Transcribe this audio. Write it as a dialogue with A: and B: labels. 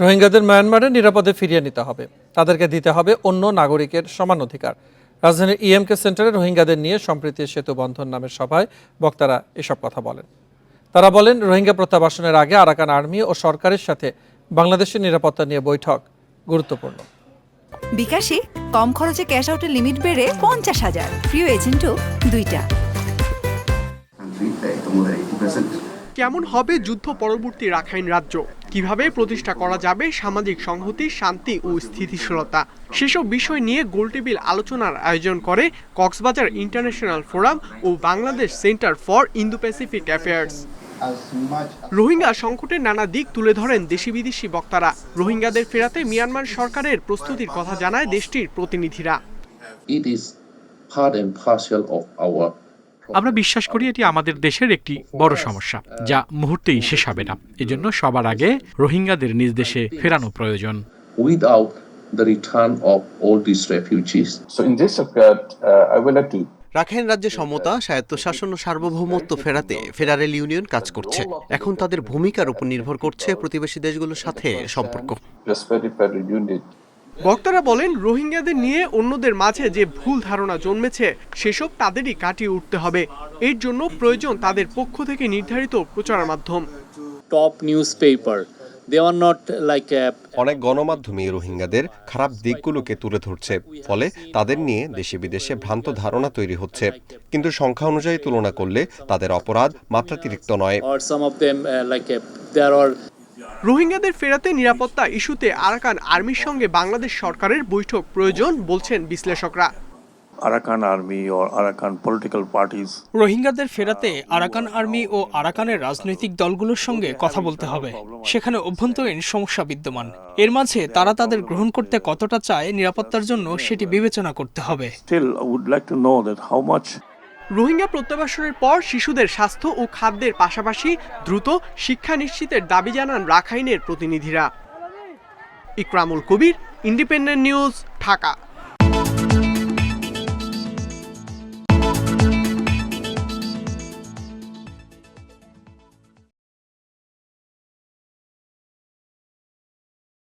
A: রোহিঙ্গাদের মায়ানমারে নিরাপদে ফিরিয়ে নিতে হবে। তাদেরকে দিতে হবে অন্য নাগরিকের সমান অধিকার। রাজধানীর ইএমকে সেন্টারে রোহিঙ্গাদের নিয়ে সম্প্রীতি সেতু বন্ধন নামের সভায় বক্তারা এসব কথা বলেন। তারা বলেন রোহিঙ্গা প্রত্যাবাসনের আগে আরাকান আর্মি ও সরকারের সাথে বাংলাদেশের নিরাপত্তা নিয়ে বৈঠক গুরুত্বপূর্ণ।
B: বিকাশে কম খরচে ক্যাশ আউটের লিমিট বেড়ে পঞ্চাশ হাজার। প্রিয় এজেন্টও দুইটা।
C: কেমন হবে যুদ্ধ পরবর্তী রাখাইন রাজ্য? কীভাবে প্রতিষ্ঠা করা যাবে সামাজিক সংহতি, শান্তি ও স্থিতিশীলতা? সেসব বিষয় নিয়ে গোলটেবিল আলোচনার আয়োজন করে Cox's Bazar international forum O Bangladesh centre for Indo Pacific affairs. Rohingya সংকটের নানা দিক তুলে ধরেন দেশি বিদেশি বক্তারা। রোহিঙ্গাদের ফেরাতে মিয়ানমার সরকারের প্রস্তুতির কথা জানায় দেশটির প্রতিনিধিরা।
D: আমরা বিশ্বাস করি এটি আমাদের দেশের একটি বড় সমস্যা যা মুহূর্তেই শেষ হবে না। এজন্য সবার আগে রোহিঙ্গাদের নিজ দেশে ফেরানো প্রয়োজন।
E: Without the return of all these refugees.
F: So in this regard, uh,
G: Rakhine রাজ্যে সমতা স্বায়ত্তশাসন ও সার্বভৌমত্ব ফেরাতে ফেডারেল ইউনিয়ন কাজ করছে। এখন তাদের ভূমিকার উপর নির্ভর করছে প্রতিবেশী দেশগুলোর সাথে সম্পর্ক।
C: বক্তারা বলেন রোহিঙ্গাদের নিয়ে অন্যদের মাঝে যে ভুল ধারণা জন্মেছে সেসব তাদেরই কাটিয়ে উঠতে হবে। এর জন্য প্রয়োজন তাদের পক্ষ থেকে নির্ধারিত প্রচার মাধ্যম।
H: টপ নিউজ পেপার
I: অনেক গণমাধ্যমে রোহিঙ্গাদের খারাপ দিকগুলোকে তুলে ধরছে। ফলে তাদের নিয়ে দেশে বিদেশে ভ্রান্ত ধারণা তৈরি হচ্ছে। কিন্তু সংখ্যা অনুযায়ী তুলনা করলে তাদের অপরাধ মাত্রাতিরিক্ত নয়।
C: রোহিঙ্গাদের ফেরাতে নিরাপত্তা ইস্যুতে আরাকান আর্মির সঙ্গে বাংলাদেশ সরকারের বৈঠক প্রয়োজন বলছেন বিশ্লেষকরা।
J: Arakan army or Arakan political parties
K: রোহিঙ্গাদের ফেরাতে আরাকান আর্মি ও আরাকানের রাজনৈতিক দলগুলোর সঙ্গে কথা বলতে হবে। সেখানে অভ্যন্তরীণ সমস্যা বিদ্যমান। এর মাঝে তারা তাদের গ্রহণ করতে কতটা চায় নিরাপত্তার জন্য সেটি বিবেচনা করতে হবে।
J: I would like to know that how much
C: Rohingya প্রত্যাবাসনের পর শিশুদের স্বাস্থ্য ও খাদ্যের পাশাপাশি দ্রুত শিক্ষা নিশ্চিতের দাবি জানান রাখাইনের প্রতিনিধিরা। Ikramul Kabir, Independent News, Dhaka.